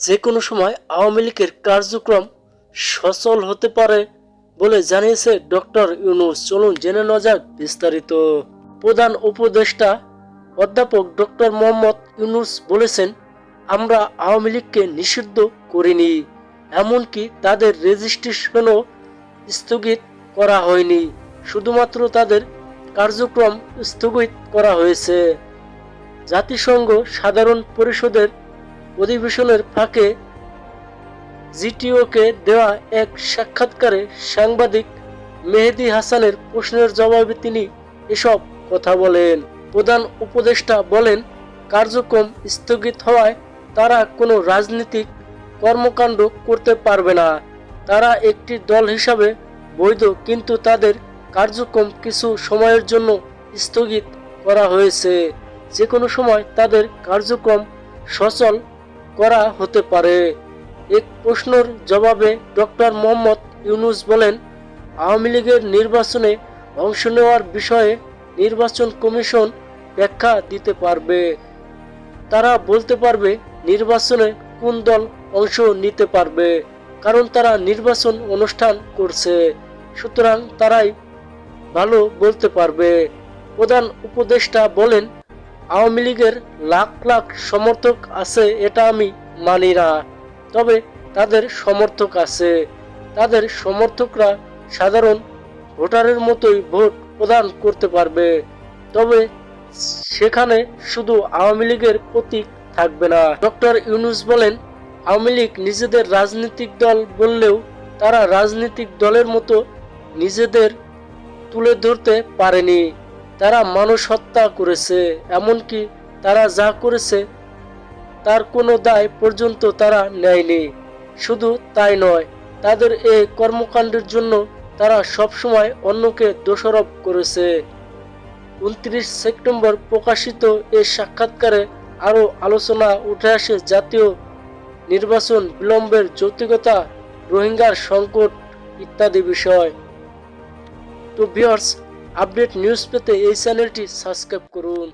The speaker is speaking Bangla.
যে কোনো সময় আওয়ামী লীগের কার্যক্রম সচল হতে পারে বলে জানিয়েছে ডক্টর ইউনুস। চলুন জেনে নেওয়া যাক বিস্তারিত। প্রধান উপদেষ্টা অধ্যাপক ডক্টর মোহাম্মদ ইউনুস বলেছেন, আমরা আওয়ামী লীগকে নিষিদ্ধ করিনি, এমনকি তাদের রেজিস্ট্রেশনও স্থগিত করা হয়নি। শুধুমাত্র তাদের কার্যক্রম স্থগিত করা হয়েছে। জাতিসংঘ সাধারণ পরিষদের অধিবেশনের ফাঁকে জিটিওকে দেওয়া এক সাক্ষাৎকারে সাংবাদিক মেহেদি হাসানের প্রশ্নের জবাবে তিনি এসব কথা বলেন। প্রধান উপদেষ্টা বলেন, কার্যক্রম স্থগিত হওয়ায় তারা কোনো রাজনৈতিক কর্মকাণ্ড করতে পারবে না। তারা একটি দল হিসাবে বৈধ, কিন্তু তাদের কার্যক্রম কিছু সময়ের জন্য স্থগিত করা হয়েছে। যে কোনো সময় তাদের কার্যক্রম সচল করা হতে পারে। এক প্রশ্নের জবাবে ডক্টর মোহাম্মদ ইউনুস বলেন, আওয়ামী লীগের নির্বাচনে অংশ নেওয়ার বিষয়ে নির্বাচন কমিশন ব্যাখ্যা দিতে পারবে। তারা বলতে পারবে নির্বাচনে কোন দল অংশ নিতে পারবে, কারণ তারা নির্বাচন অনুষ্ঠান করছে। সুতরাং তারাই ভালো বলতে পারবে। প্রধান উপদেষ্টা বলেন আওয়ামী লীগের লাখ লাখ সমর্থক আছে, এটা আমি মানি না। তবে তাদের সমর্থক আছে। তাদের সমর্থকরা সাধারণ ভোটারের মতোই ভোট প্রদান করতে পারবে। তবে সেখানে শুধু আওয়ামী লীগের প্রতীক থাকবে না। ডক্টর ইউনুস বলেন, আওয়ামী লীগ নিজেদের রাজনৈতিক দল বললেও তারা রাজনৈতিক দলের মতো নিজেদের তুলে ধরতে পারেনি। তারা মানুষ হত্যা করেছে, এমনকি তারা যা করেছে, তার কোনো দায় পর্যন্ত তারা নেয়নি। শুধু তাই নয়, তাদের এই কর্মকাণ্ডের জন্য তারা সবসময় অন্যকে দোষারোপ করেছে। উনত্রিশ সেপ্টেম্বর প্রকাশিত এই সাক্ষাৎকারে আরও আলোচনা উঠে আসে জাতীয় নির্বাচন বিলম্বের যৌক্তিকতা, রোহিঙ্গার সংকট ইত্যাদি বিষয়। তো ভিউয়ার্স আপডেট নিউজ পেতে এই চ্যানেলটি সাবস্ক্রাইব করুন।